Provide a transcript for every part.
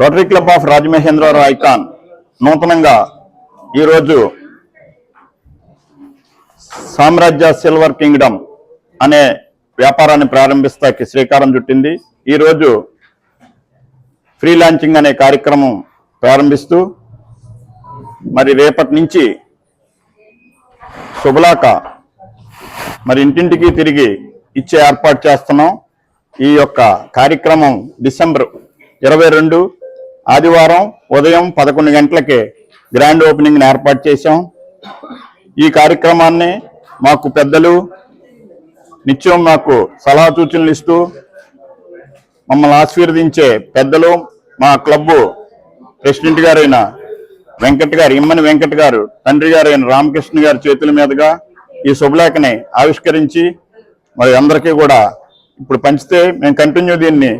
Rotary club of Rajamahendravaram icon నూతనంగా ఈరోజు సామ్రాజ్య సిల్వర్ కింగ్డమ్ అనే వ్యాపారాన్ని ప్రారంభిస్తాకి శ్రీకారం చుట్టింది. ఈరోజు ఫ్రీ లాంచింగ్ అనే కార్యక్రమం ప్రారంభిస్తూ మరి రేపటి నుంచి శుభలాక మరి ఇంటింటికి తిరిగి ఇచ్చే ఏర్పాటు చేస్తున్నాం. ఈ యొక్క కార్యక్రమం డిసెంబర్ ఇరవై రెండు ఆదివారం ఉదయం పదకొండు గంటలకే గ్రాండ్ ఓపెనింగ్ని ఏర్పాటు చేశాం. ఈ కార్యక్రమాన్ని మాకు పెద్దలు నిత్యం మాకు సలహా సూచనలు ఇస్తూ మమ్మల్ని ఆశీర్వదించే పెద్దలు మా క్లబ్బు ప్రెసిడెంట్ గారైన వెంకట్ గారు ఇమ్మని వెంకట్ గారు తండ్రి గారైన రామకృష్ణ గారి చేతుల మీదుగా ఈ శుభలేఖని ఆవిష్కరించి మరి అందరికీ కూడా ఇప్పుడు పంచితే మేము కంటిన్యూ దీన్ని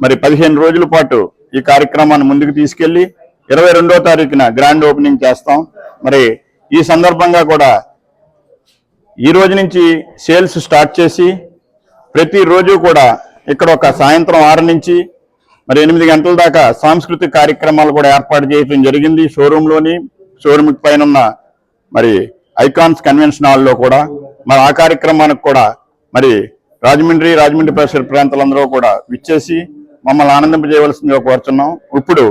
మరి పదిహేను రోజుల పాటు ఈ కార్యక్రమాన్ని ముందుకు తీసుకెళ్ళి ఇరవై రెండో తారీఖున గ్రాండ్ ఓపెనింగ్ చేస్తాం. మరి ఈ సందర్భంగా కూడా ఈ రోజు నుంచి సేల్స్ స్టార్ట్ చేసి ప్రతిరోజు కూడా ఇక్కడ ఒక సాయంత్రం ఆరు నుంచి మరి ఎనిమిది గంటల దాకా సాంస్కృతిక కార్యక్రమాలు కూడా ఏర్పాటు చేయడం జరిగింది. షోరూంలోని షోరూమ్ పైన ఉన్న మరి ఐకాన్స్ కన్వెన్షన్ హాల్లో కూడా మరి ఆ కార్యక్రమానికి కూడా మరి రాజమండ్రి రాజమండ్రి పరిసర ప్రాంతాలందరూ కూడా విచ్చేసి మమ్మల్ని ఆనందింపజేయవలసిందిగా కోరుతున్నాం ఇప్పుడు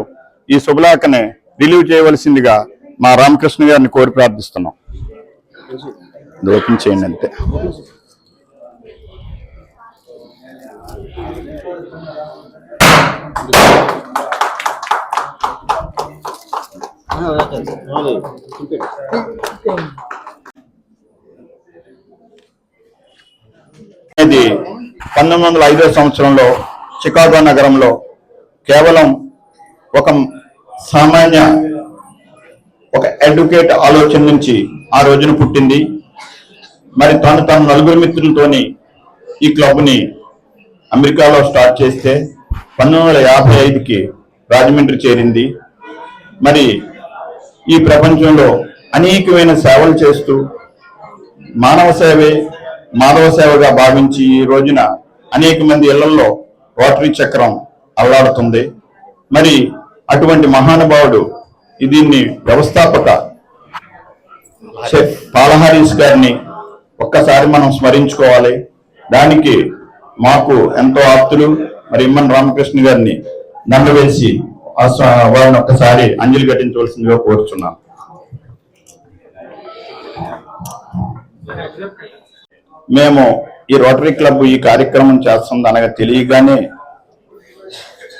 ఈ శుభలాకని రిలీవ్ చేయవలసిందిగా మా రామకృష్ణ గారిని కోరి ప్రార్థిస్తున్నాం. ఇది ఓపెన్ చేయండి అంతే. ఇది పంతొమ్మిది వందల ఐదో సంవత్సరంలో చికాగో నగరంలో కేవలం ఒక సామాన్య ఒక అడ్వకేట్ ఆలోచన నుంచి ఆ రోజున పుట్టింది. మరి తను తన నలుగురు మిత్రులతోని ఈ క్లబ్ని అమెరికాలో స్టార్ట్ చేస్తే పంతొమ్మిది వందల యాభై ఐదుకి రాజమండ్రి చేరింది. మరి ఈ ప్రపంచంలో అనేకమైన సేవలు చేస్తూ మానవ సేవే మానవ సేవగా భావించి ఈ రోజున అనేక మంది ఇళ్ళలో రోటరీ చక్రం అల్లాడుతుంది. మరి అటువంటి మహానుభావుడు దీన్ని వ్యవస్థాపక పాలహారీస్ గారిని ఒక్కసారి మనం స్మరించుకోవాలి. దానికి మాకు ఎంతో ఆప్తులు మరి ఇమ్మన్ రామకృష్ణ గారిని దండ వేసి ఆ వారిని ఒక్కసారి అంజలి ఘటించవలసిందిగా కోరుచున్నాను. మేము ఈ రోటరీ క్లబ్ ఈ కార్యక్రమం చేస్తుంది అనగా తెలియగానే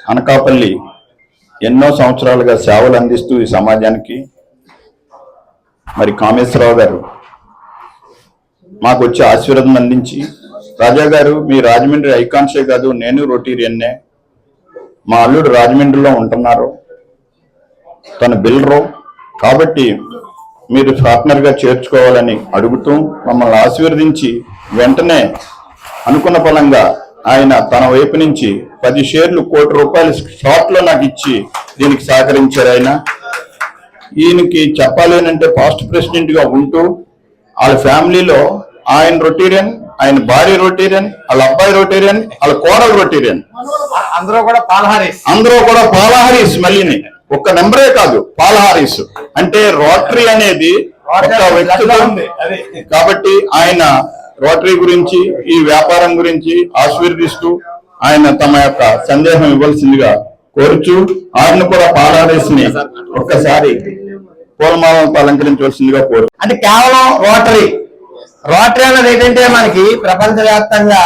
అనకాపల్లి ఎన్నో సంవత్సరాలుగా సేవలు అందిస్తూ ఈ సమాజానికి మరి కామేశ్వరరావు గారు మాకు వచ్చి ఆశీర్వాదం అందించి రాజా గారు మీ రాజమండ్రి ఐకాన్సే కాదు నేను రొటీరియన్నే మా అల్లుడు రాజమండ్రిలో ఉంటున్నారు. తన బిల్డరు. కాబట్టి మీరు పార్ట్నర్గా చేర్చుకోవాలని అడుగుతూ మమ్మల్ని ఆశీర్వదించి వెంటనే అనుకున్న ఫలంగా ఆయన తన వైపు నుంచి పది షేర్లు కోటి రూపాయలు షార్ట్లో నాకు ఇచ్చి దీనికి సహకరించారు ఆయన. ఈయనకి చెప్పాలి అంటే పాస్ట్ ప్రెసిడెంట్గా ఉంటూ వాళ్ళ ఫ్యామిలీలో ఆయన రొటీరియన్ ఆయన భార్య రొటీరియన్ వాళ్ళ అబ్బాయి రొటీరియన్ వాళ్ళ కోడలు రొటీరియన్ అందరూ కూడా పాలహారీస్ అందరూ కూడా పాలహారీస్ మళ్ళీని. ఒక్క నెంబరే కాదు పాలహారీస్ అంటే రోటరీ అనేది ఒక కాబట్టి ఆయన రోటరీ గురించి ఈ వ్యాపారం గురించి ఆశీర్వదిస్తూ ఆయన తమ యొక్క సందేహం ఇవ్వాల్సిందిగా కోరుచు ఆయన కూడా పాలాడేసి ఒక్కసారి పూలమాలతో అలంకరించవలసిందిగా కోరు. అంటే కేవలం రోటరీ. రోటరీ అనేది ఏంటంటే మనకి ప్రపంచవ్యాప్తంగా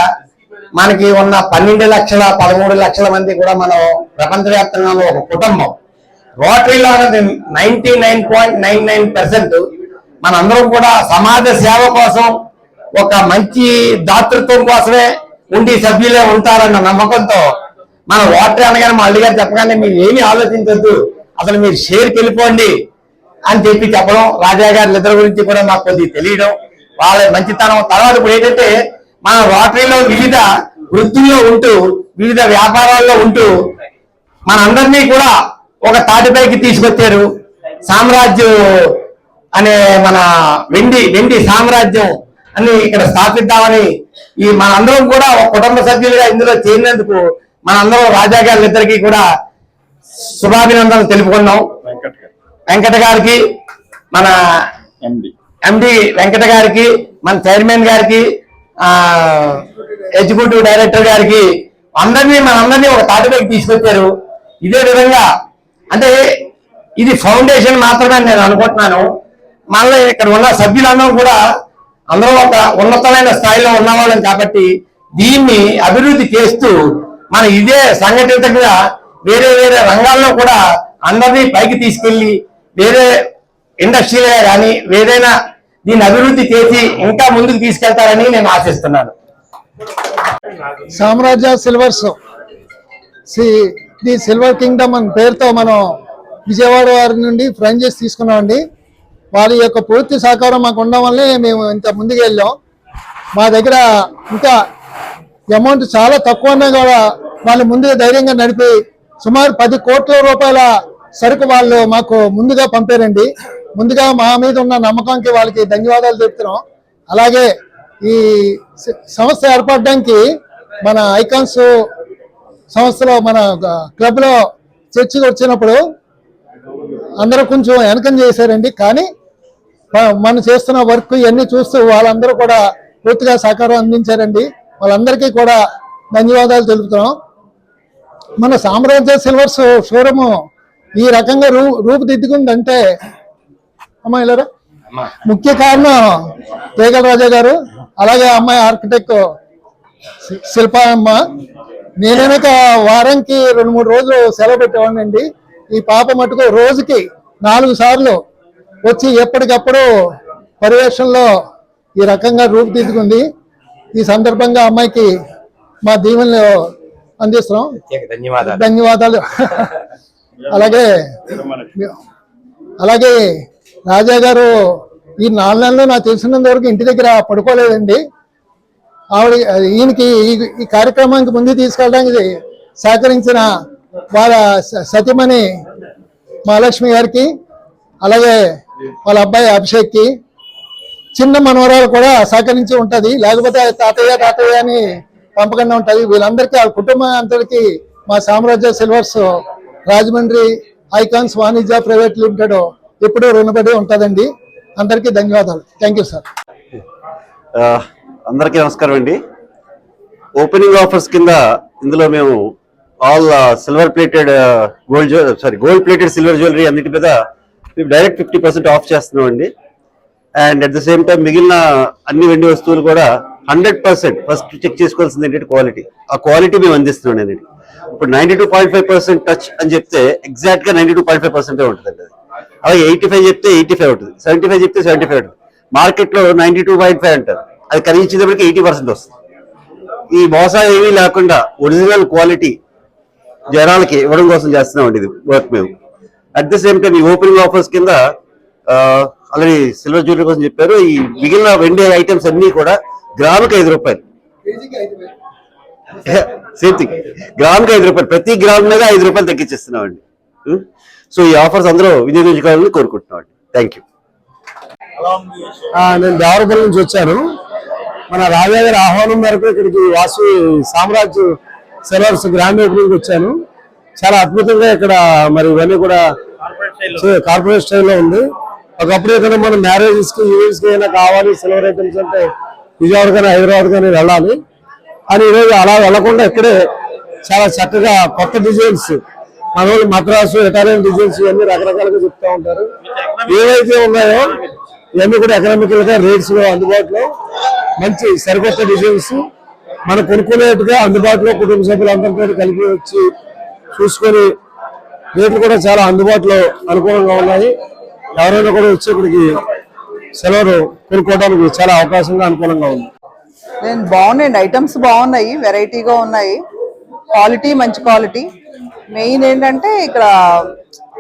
మనకి ఉన్న పన్నెండు లక్షల పదమూడు లక్షల మంది కూడా మనం ప్రపంచవ్యాప్తంగా ఒక కుటుంబం. రోటరీలో అనేది ninety nine point nine nine percent మనందరం కూడా సమాజ సేవ కోసం ఒక మంచి దాతృత్వం కోసమే ఉండి సభ్యులే ఉంటారన్న నమ్మకంతో మన ఓటర్ అనగానే మా అల్లి గారు చెప్పగానే మీరు ఏమీ ఆలోచించద్దు. అసలు మీరు షేర్కి వెళ్ళిపోండి అని చెప్పి చెప్పడం రాజా గారి ఇద్దరు గురించి కూడా మాకు కొద్దిగా తెలియడం వాళ్ళ మంచితనం. తర్వాత ఇప్పుడు ఏంటంటే మన రోటరీలో వివిధ వృత్తుల్లో ఉంటూ వివిధ వ్యాపారాల్లో ఉంటూ మనందరినీ కూడా ఒక తాటిపైకి తీసుకొచ్చారు. సామ్రాజ్యం అనే మన వెండి వెండి సామ్రాజ్యం అని ఇక్కడ స్థాపిద్దామని ఈ మనందరం కూడా ఒక కుటుంబ సభ్యులుగా ఇందులో చేరినందుకు మనందరం రాజా గారిద్దరికీ కూడా శుభాభినందనలు తెలుపుకున్నాం. వెంకట్ గారు వెంకట గారికి మన ఎండి ఎండి వెంకట గారికి మన చైర్మన్ గారికి ఆ ఎగ్జిక్యూటివ్ డైరెక్టర్ గారికి అందరినీ మనందరినీ ఒక తాటిపైకి తీసుకొచ్చారు. ఇదే విధంగా అంటే ఇది ఫౌండేషన్ మాత్రమే నేను అనుకుంటున్నాను. మళ్ళీ ఇక్కడ ఉన్న సభ్యులందరూ కూడా అందరూ ఒక ఉన్నతమైన స్థాయిలో ఉన్నవాళ్ళం కాబట్టి దీన్ని అభివృద్ధి చేస్తూ మన ఇదే సంఘటితంగా వేరే వేరే రంగాల్లో కూడా అందరినీ పైకి తీసుకెళ్ళి వేరే ఇండస్ట్రీలే కానీ వేరైనా దీన్ని అభివృద్ధి చేసి ఇంకా ముందుకు తీసుకెళ్తారని నేను ఆశిస్తున్నాను. సామ్రాజ్య సిల్వర్స్ ది సిల్వర్ కింగ్డమ్ అని పేరుతో మనం విజయవాడ వారి నుండి ఫ్రాంచైజ్ తీసుకున్నామండి. వారి యొక్క పూర్తి సహకారం మాకు ఉండడం వల్లే మేము ఇంత ముందుకు వెళ్ళాం. మా దగ్గర ఇంకా అమౌంట్ చాలా తక్కువ ఉన్నా కూడా వాళ్ళు ముందుగా ధైర్యంగా నడిపి సుమారు పది కోట్ల రూపాయల సరుకు వాళ్ళు మాకు ముందుగా పంపారండి. ముందుగా మా మీద ఉన్న నమ్మకానికి వాళ్ళకి ధన్యవాదాలు చెప్తున్నాం. అలాగే ఈ సంస్థ ఏర్పడడానికి మన ఐకాన్స్ సంస్థలో మన క్లబ్లో చర్చకు వచ్చినప్పుడు అందరూ కొంచెం వెనకం చేశారండి. కానీ మనం చేస్తున్న వర్క్ ఇవన్నీ చూస్తూ వాళ్ళందరూ కూడా పూర్తిగా సహకారం అందించారండి. వాళ్ళందరికీ కూడా ధన్యవాదాలు తెలుపుతున్నాం. మన సామ్రాజ్య సిల్వర్స్ షోరూమ్ ఈ రకంగా రూ రూపుదిద్దుకుందంటే అమ్మా ఇలారా ముఖ్య కారణం తేగల రాజా గారు అలాగే అమ్మాయి ఆర్కిటెక్ట్ శిల్పా అమ్మ. నేనేనక వారానికి రెండు మూడు రోజులు సెలవు పెట్టేవాడినండి. ఈ పాప మటుకు రోజుకి నాలుగు సార్లు వచ్చి ఎప్పటికప్పుడు పర్యవేక్షణలో ఈ రకంగా రూపుదిద్దుకుంది ఈ సందర్భంగా అమ్మాయికి మా దీవెనలు అందిస్తున్నాం. ధన్యవాదాలు. ధన్యవాదాలు. అలాగే అలాగే రాజా గారు ఈ నాలుగు నెలలు నాకు తెలిసినంత వరకు ఇంటి దగ్గర పడుకోలేదండి. ఆవిడ ఈయనకి ఈ- కార్యక్రమానికి ముందు తీసుకెళ్ళడానికి సహకరించిన వాళ్ళ సతీమణి మహాలక్ష్మి గారికి అలాగే వాళ్ళ అబ్బాయి అభిషేక్కి చిన్న మనవరాలు కూడా సహకరించి ఉంటది. లేకపోతే తాతయ్య తాతయ్య అని పంపకుండా ఉంటది. వీళ్ళందరికీ ఆ కుటుంబం అందరికీ మా Samrajya silvers Rajahmundry icons Vanijya private limited ఎప్పుడూ రుణపడి ఉంటుందండి. అందరికీ ధన్యవాదాలు. Thank you sir. అందరికీ నమస్కారం అండి. ఓపెనింగ్ ఆఫర్స్ కింద ఇందులో మేము all silver plated gold sorry gold plated silver jewellery అన్నిటి మీద మేము డైరెక్ట్ ఫిఫ్టీ పర్సెంట్ ఆఫ్ చేస్తున్నాం అండి and at the same time మిగిలిన అన్ని వెండి వస్తువులు కూడా హండ్రెడ్ పర్సెంట్ ఫస్ట్ చెక్ చేసుకోవాల్సింది ఏంటంటే క్వాలిటీ ఆ క్వాలిటీ మేము అందిస్తున్నాం అండి ఇప్పుడు ninety two point five percent touch అని చెప్తే ఎగ్జాక్ట్గా ninety two point five percent ఉంటుంది అది. అలాగే ఎయిటీ ఫైవ్ చెప్తే ఎయిటీ ఫైవ్ ఉంటుంది. సెవెంటీ ఫైవ్ చెప్తే సెవెంటీ ఫైవ్ ఉంటుంది. మార్కెట్లో నైన్టీ టూ పాయింట్ ఫైవ్ అంటారు. అది కలిగించేటప్పటికి ఎయిటీ పర్సెంట్ వస్తుంది. ఈ మోసాలు ఏమీ లేకుండా ఒరిజినల్ క్వాలిటీ జనాలకి ఇవ్వడం కోసం చేస్తున్నామండి ఇది వర్క్ మేము. అట్ ద సేమ్ టైం ఈ ఓపెనింగ్ ఆఫర్స్ కింద ఆల్రెడీ సిల్వర్ జ్యువెలరీ కోసం చెప్పారు. ఈ మిగిలిన వెండి ఐటమ్స్ అన్ని కూడా గ్రాముకి ఐదు రూపాయలు. సేమ్ థింగ్ గ్రాముకి ఐదు రూపాయలు. ప్రతి గ్రామ్ మీద ఐదు రూపాయలు తగ్గించేస్తున్నామండి. సో ఈ ఆఫర్స్ అందరూ వినియోగించుకోవాలని కోరుకుంటున్నామండి. థ్యాంక్ యూ నేను దేవరపల్లి నుంచి వచ్చాను. మన రాజా గారి ఆహ్వానం మేరకు ఇక్కడికి Vasu Samraj silvers grand opening వచ్చాను. చాలా అద్భుతంగా ఇక్కడ మరి ఇవన్నీ కూడా కార్పొరేట్ స్టైల్లో ఉంది. ఒకప్పుడు ఇక్కడ మన మ్యారేజెస్కి ఈవెంట్స్కి అయినా కావాలి సిల్వర్ ఐటమ్స్ అంటే విజయవాడ కానీ హైదరాబాద్ కానీ వెళ్ళాలి. అని ఈరోజు అలా వెళ్ళకుండా ఇక్కడే చాలా చక్కగా కొత్త డిజైన్స్ మన వాళ్ళు మద్రాసు ఇటాలియన్ డిజైన్స్ ఇవన్నీ రకరకాలుగా చెప్తా ఉంటారు. ఏవైతే ఉన్నాయో ఇవన్నీ కూడా ఎకనామికల్గా రేట్స్లో అందుబాటులో మంచి సరికొత్త డిజైన్స్ మనం కొనుక్కునేట్టుగా అందుబాటులో కుటుంబ సభ్యులందరితో కలిపి వచ్చి చూసుకొని రేట్లు కూడా చాలా అందుబాటులో అనుకూలంగా ఉన్నాయి. ఎవరైనా కూడా వచ్చి ఇక్కడికి సెలవులు కొనుక్కోవడానికి చాలా అవకాశంగా అనుకూలంగా ఉంది. నేను బాగున్నాయండి ఐటమ్స్ బాగున్నాయి వెరైటీగా ఉన్నాయి. క్వాలిటీ మంచి క్వాలిటీ మెయిన్ ఏంటంటే ఇక్కడ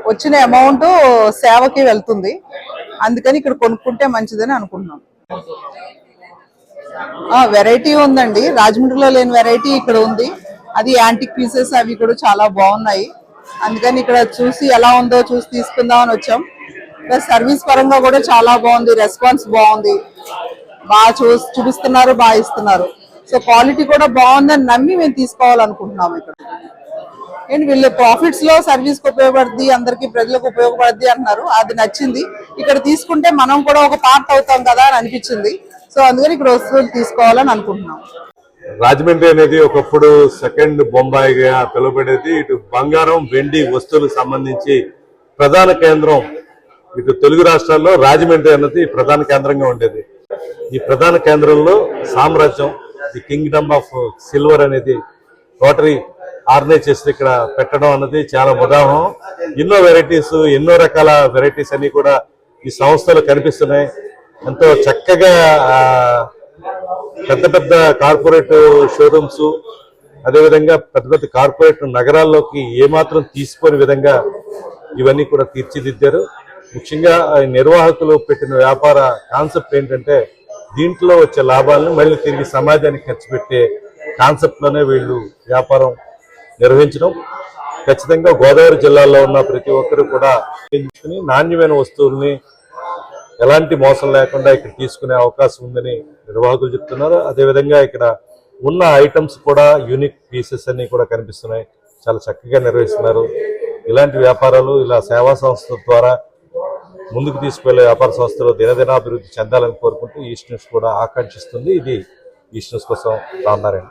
వచ్చిన అమౌంట్ సేవకి వెళ్తుంది. అందుకని ఇక్కడ కొనుక్కుంటే మంచిదని అనుకుంటున్నాం. వెరైటీ ఉందండి. రాజమండ్రిలో లేని వెరైటీ ఇక్కడ ఉంది. అది యాంటిక్ పీసెస్ అవి కూడా చాలా బాగున్నాయి. అందుకని ఇక్కడ చూసి ఎలా ఉందో చూసి తీసుకుందాం అని వచ్చాం. ప్లస్ సర్వీస్ పరంగా కూడా చాలా బాగుంది రెస్పాన్స్ బాగుంది. బాగా చూ చూపిస్తున్నారు బాగా ఇస్తున్నారు. సో క్వాలిటీ కూడా బాగుందని నమ్మి మేము తీసుకోవాలనుకుంటున్నాము ఇక్కడ. అండ్ వీళ్ళు ప్రాఫిట్స్లో సర్వీస్కి ఉపయోగపడుద్ది అందరికి ప్రజలకు ఉపయోగపడుద్ది అంటున్నారు. అది నచ్చింది. ఇక్కడ తీసుకుంటే మనం కూడా ఒక పార్ట్ అవుతాం కదా అని అనిపించింది. సో అందుకని ఇక్కడ వస్తువులు తీసుకోవాలని అనుకుంటున్నాం. రాజమండ్రి అనేది ఒకప్పుడు సెకండ్ బొంబాయిగా పిలువబడేది. ఇటు బంగారం వెండి వస్తువులకు సంబంధించి ప్రధాన కేంద్రం ఇటు తెలుగు రాష్ట్రాల్లో రాజమండ్రి అన్నది ప్రధాన కేంద్రంగా ఉండేది. ఈ ప్రధాన కేంద్రంలో Samrajyam the kingdom of silver అనేది రోటరీ ఆర్గనైజ్ చేసి ఇక్కడ పెట్టడం అన్నది చాలా ఉదాహరణ. ఎన్నో వెరైటీస్ ఎన్నో రకాల వెరైటీస్ అన్ని కూడా ఈ సంస్థలు కనిపిస్తున్నాయి. ఎంతో చక్కగా పెద్ద పెద్ద కార్పొరేట్ షోరూమ్స్ అదేవిధంగా పెద్ద పెద్ద కార్పొరేట్ నగరాల్లోకి ఏమాత్రం తీసుకోని విధంగా ఇవన్నీ కూడా తీర్చిదిద్దారు. ముఖ్యంగా నిర్వాహకులు పెట్టిన వ్యాపార కాన్సెప్ట్ ఏంటంటే దీంట్లో వచ్చే లాభాలను మళ్ళీ తిరిగి సమాజానికి ఖర్చు పెట్టే కాన్సెప్ట్లోనే వీళ్ళు వ్యాపారం నిర్వహించడం. ఖచ్చితంగా గోదావరి జిల్లాలో ఉన్న ప్రతి ఒక్కరు కూడా నాణ్యమైన వస్తువుల్ని ఎలాంటి మోసం లేకుండా ఇక్కడ తీసుకునే అవకాశం ఉందని నిర్వాహకులు చెప్తున్నారు. అదేవిధంగా ఇక్కడ ఉన్న ఐటమ్స్ కూడా యూనిక్ పీసెస్ అన్ని కూడా కనిపిస్తున్నాయి. చాలా చక్కగా నిర్వహిస్తున్నారు. ఇలాంటి వ్యాపారాలు ఇలా సేవా సంస్థల ద్వారా ముందుకు తీసుకువెళ్ళే వ్యాపార సంస్థలు దినదినాభివృద్ధి చెందాలని కోరుకుంటూ ఈస్ట్ న్యూస్ కూడా ఆకాంక్షిస్తుంది. ఇది ఈస్ట్ న్యూస్ కోసం రామనారాయణ.